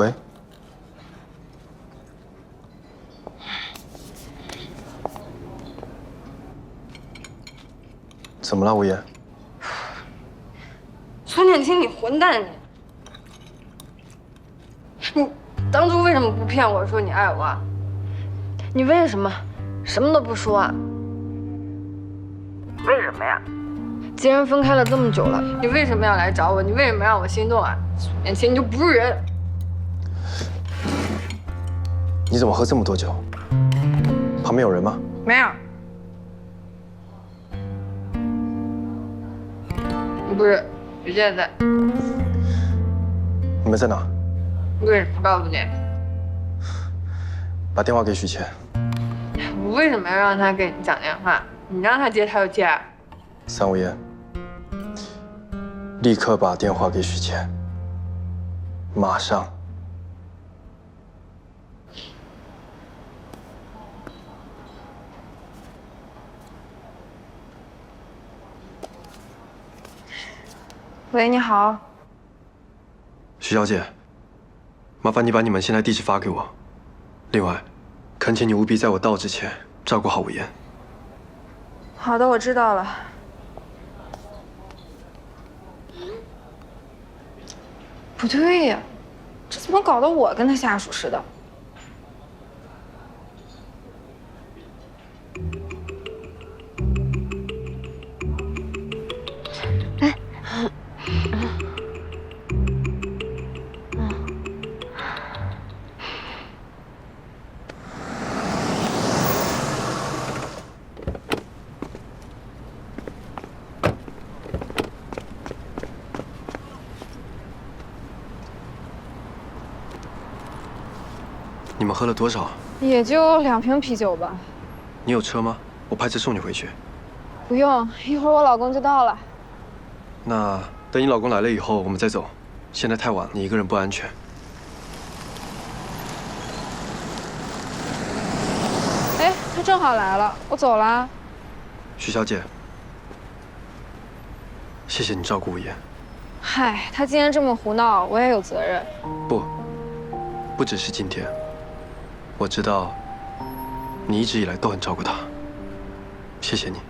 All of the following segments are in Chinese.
喂，怎么了，吴言？孙念青，你混蛋你！你当初为什么不骗我说你爱我？你为什么什么都不说啊？为什么呀？既然分开了这么久了，你为什么要来找我？你为什么让我心动啊？孙念青，你就不是人！你怎么喝这么多酒？旁边有人吗？没有。不是，许健在。你们在哪？为什么告诉你？把电话给许谦。我为什么要让他给你讲电话？你让他接他就接。三无言，立刻把电话给许谦。马上。喂，你好，徐小姐，麻烦你把你们现在地址发给我。另外，恳请你务必在我到之前照顾好吴言。好的，我知道了。不对呀，这怎么搞得我跟他下属似的？喝了多少？也就两瓶啤酒吧。你有车吗？我派车送你回去。不用，一会儿我老公就到了。那等你老公来了以后，我们再走。现在太晚，你一个人不安全。哎，他正好来了，我走了。徐小姐，谢谢你照顾吴言。嗨，他今天这么胡闹，我也有责任。不，不只是今天。我知道，你一直以来都很照顾她，谢谢你。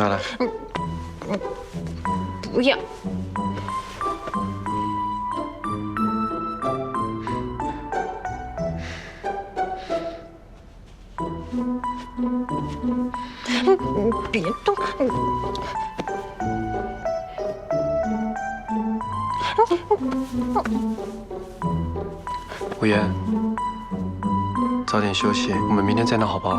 拿来。不要。别动！吴言，早点休息，我们明天再闹，好不好？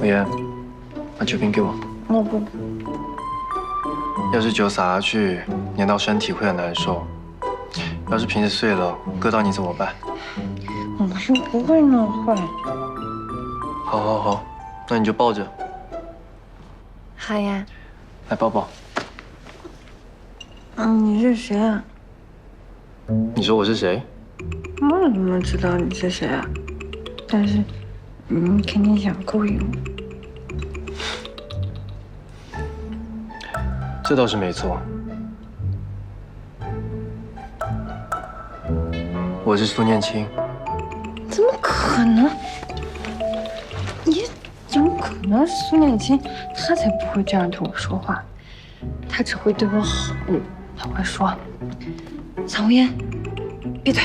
吴言，把酒瓶给我。我不。要是酒洒下去，粘到身体会很难受。要是瓶子碎了，割到你怎么办？我是不会弄坏。好，好，好，那你就抱着。好呀。来抱抱。嗯，你是谁啊？你说我是谁？我怎么知道你是谁啊？但是，你肯定想勾引我。这倒是没错。我是苏念青。怎么可能？你怎么可能苏念青？他才不会这样对我说话，他只会对我好。他会说：“桑无烟，闭嘴！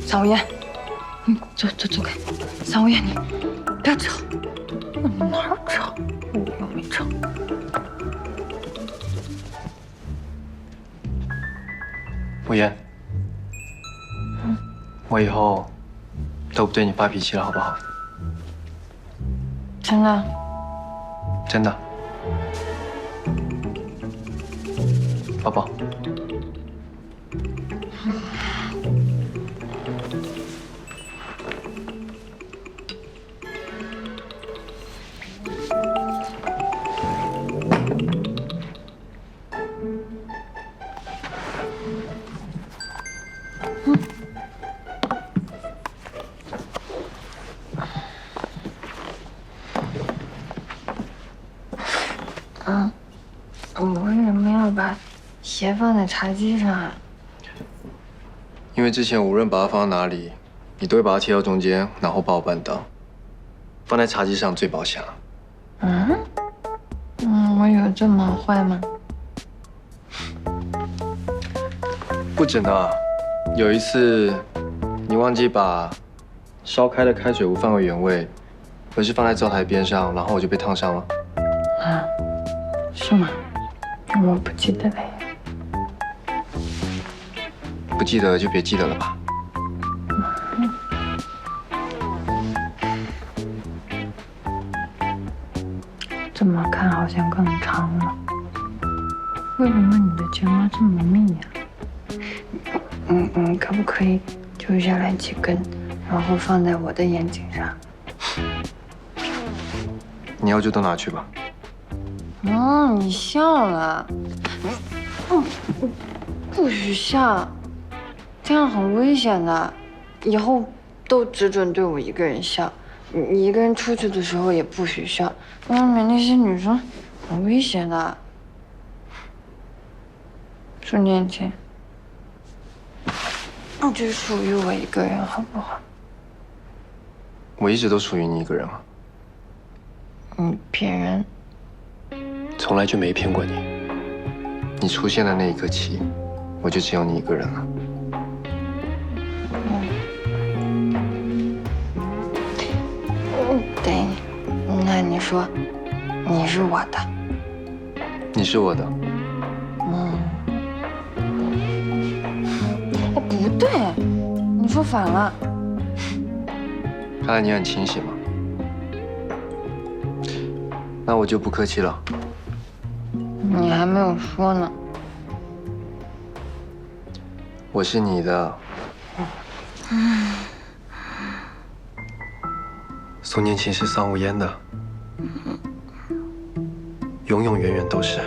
桑无烟，你走走走开！桑无烟，你不要吵！你哪儿吵？我又没吵。无言，我以后都不对你发脾气了，好不好？真的？真的。抱抱。放在茶几上啊？因为之前无论把它放到哪里，你都会把它贴到中间，然后把我绊倒。放在茶几上最保险了。嗯？嗯，我有这么坏吗？不止呢，有一次你忘记把烧开的开水壶放回原位，而是放在灶台边上，然后我就被烫伤了。啊？是吗？我不记得了耶。不记得就别记得了吧。这么看好像更长了。为什么你的睫毛这么密呀、嗯嗯，可不可以揪下来几根，然后放在我的眼睛上？你要就都拿去吧。嗯，你笑了。嗯，不许笑，这样很危险的。以后都只准对我一个人笑，你你一个人出去的时候也不许笑，外面那些女生很危险的。苏念青，你只属于我一个人，好不好？我一直都属于你一个人啊，你骗人。从来就没骗过你。你出现的那一刻起，我就只有你一个人了。那你说，你是我的，你是我的，嗯，哎，不对，你说反了，看来你很清醒嘛。那我就不客气了。你还没有说呢。我是你的。宋念琴是桑无烟的，永永远远都是。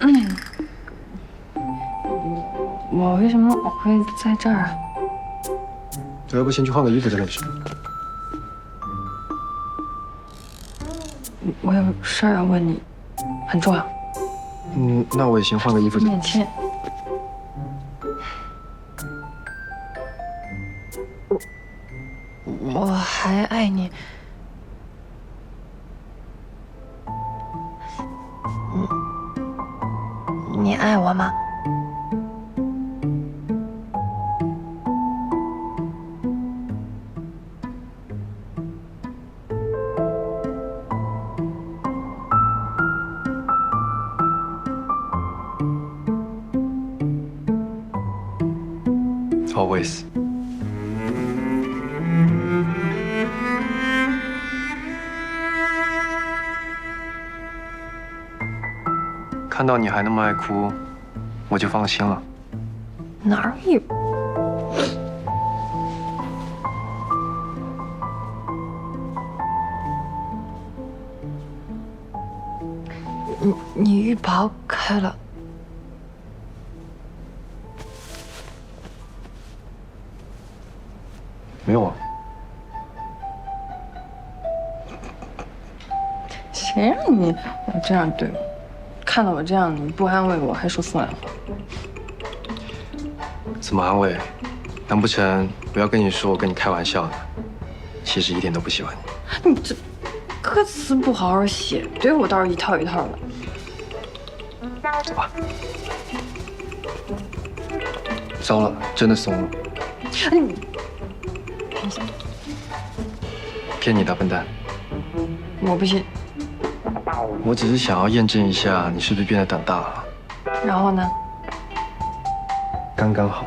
嗯，我为什么会在这儿啊？我要不先去换个衣服再跟你说。我有事儿要问你，很重要。嗯，那我也先换个衣服再。面我吗？Always。看到你还那么爱哭，我就放心了。哪有？你你浴袍开了，没有啊，谁让你这样对我？看到我这样，你不安慰我，还说风凉话。怎么安慰？难不成我要跟你说我跟你开玩笑的？其实一点都不喜欢你。你这歌词不好好写，对我倒是一套一套的。走吧。糟了，真的松了。哎你骗你的笨蛋！我不信。我只是想要验证一下你是不是变得胆大了。然后呢？刚刚好。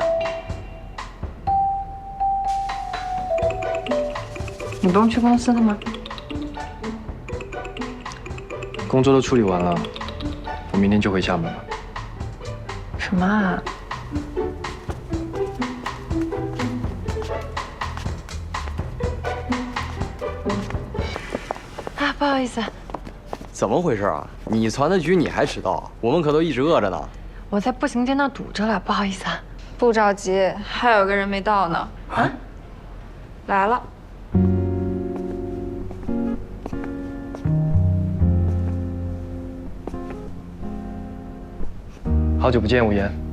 你不用去公司了吗？工作都处理完了，我明天就回厦门了。什么啊？啊，不好意思，怎么回事啊？你传的局你还迟到？我们可都一直饿着呢。我在步行街那堵着了，不好意思啊。不着急，还有个人没到呢。啊？来了，好久不见，无言。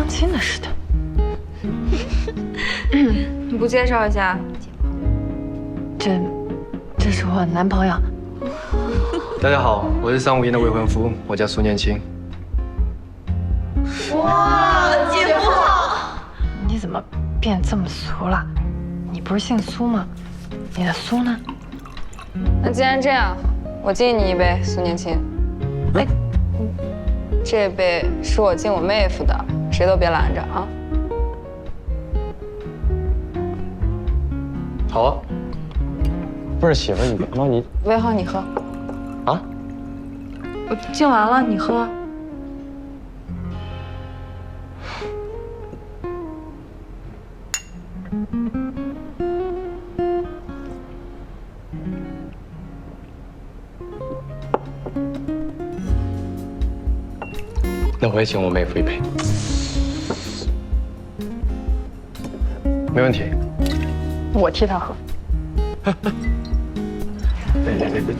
相亲的似的？你不介绍一下？这，这是我男朋友。大家好，我是桑无言的未婚夫，我叫苏念青哇姐夫。你怎么变这么俗了？你不是姓苏吗？你的苏呢？那既然这样，我敬你一杯，苏念青。哎，这杯是我敬我妹夫的，谁都别拦着啊！好啊，不是媳妇，你别闹你魏浩，你喝。啊！我敬完了，你喝。那我也请我妹夫一杯。没问题。我替他喝。别别别别。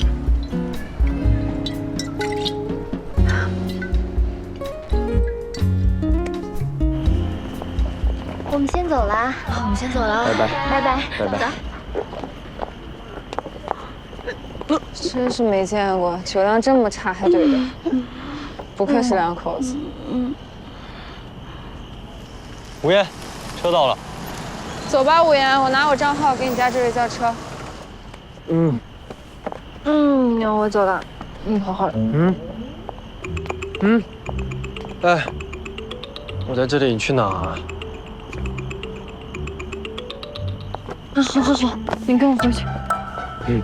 我们先走啦，我们先走了，拜拜拜拜，拜拜走。真是没见过酒量这么差还对的，不愧是两口子。嗯吴烟，车到了。走吧，五言，我拿我账号给你加这位叫车。嗯嗯，我走了。嗯，好好。嗯嗯，哎，我在这里，你去哪啊？啊，好好好，你跟我回去。嗯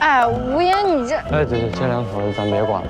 哎，无言，你这哎，对对，这两口子咱别管了。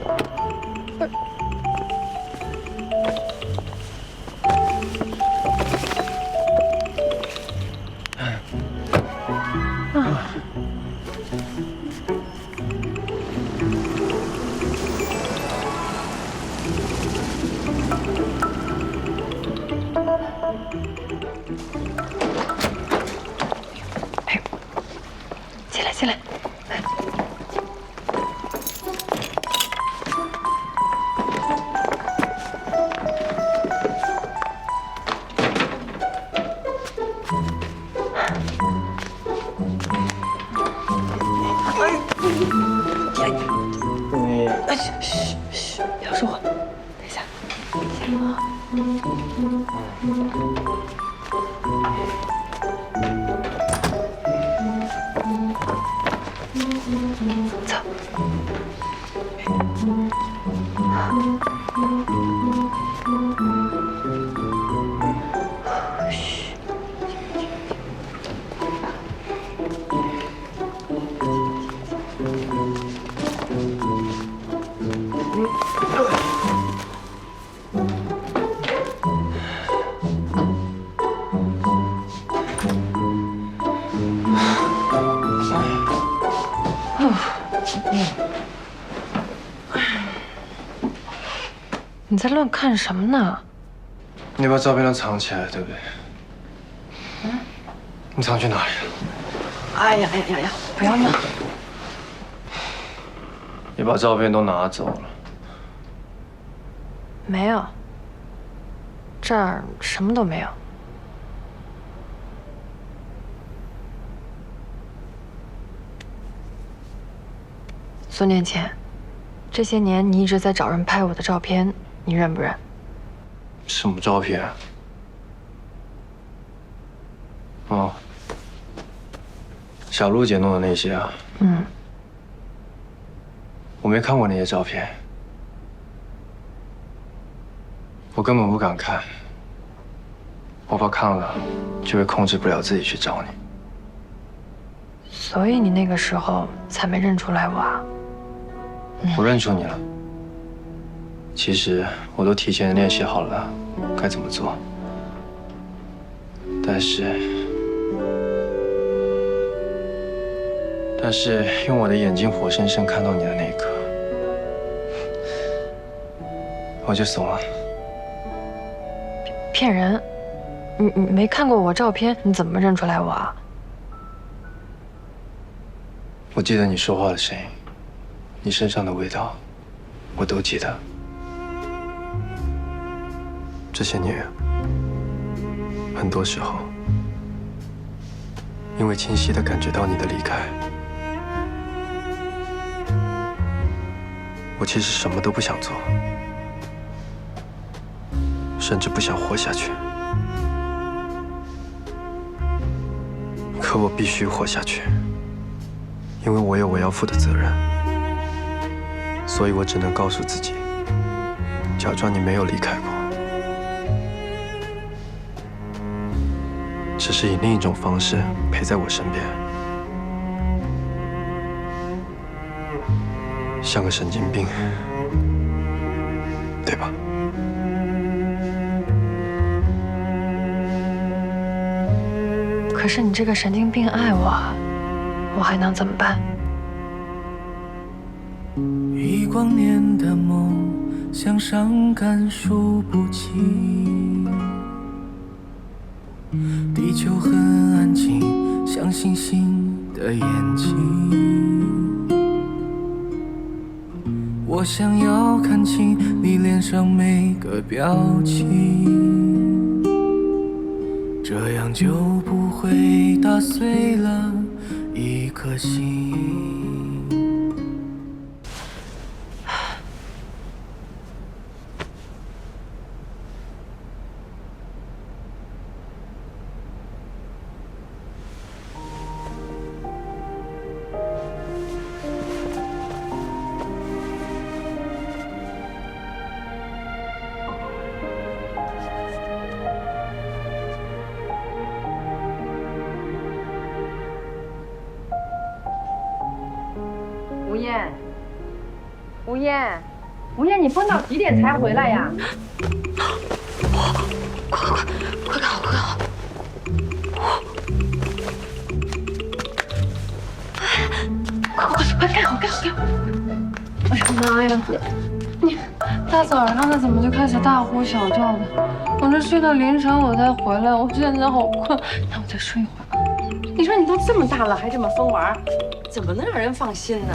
你在乱看什么呢？你把照片都藏起来，对不对？嗯你藏去哪里了？哎呀哎呀呀呀！不要闹！你把照片都拿走了。没有，这儿什么都没有。孙念前，这些年你一直在找人拍我的照片，你认不认？什么照片？哦，小璐姐弄的那些啊，嗯，我没看过那些照片，我根本不敢看，我怕看了就会控制不了自己去找你。所以你那个时候才没认出来我啊？我认出你了。其实我都提前练习好了该怎么做，但是，但是用我的眼睛活生生看到你的那一刻，我就怂了。骗人！你你没看过我照片，你怎么认出来我啊？我记得你说话的声音，你身上的味道，我都记得。这些年，很多时候，因为清晰的感觉到你的离开，我其实什么都不想做，甚至不想活下去。可我必须活下去。因为我有我要负的责任，所以我只能告诉自己，假装你没有离开过，只是以另一种方式陪在我身边，像个神经病，对吧？可是你这个神经病爱我，我还能怎么办？一光年的梦，像伤感数不清。地球很安静，像星星的眼睛。我想要看清你脸上每个表情，这样就不会打碎了一颗心。燕，吴燕，吴燕，你疯到几点才回来呀？快看好，快看好！快快快盖好盖好盖好！哎呀妈呀！你大早上的怎么就开始大呼小叫的？我这睡到凌晨我才回来，我现在好困，那我再睡一会儿。你说你都这么大了还这么疯玩，怎么能让人放心呢？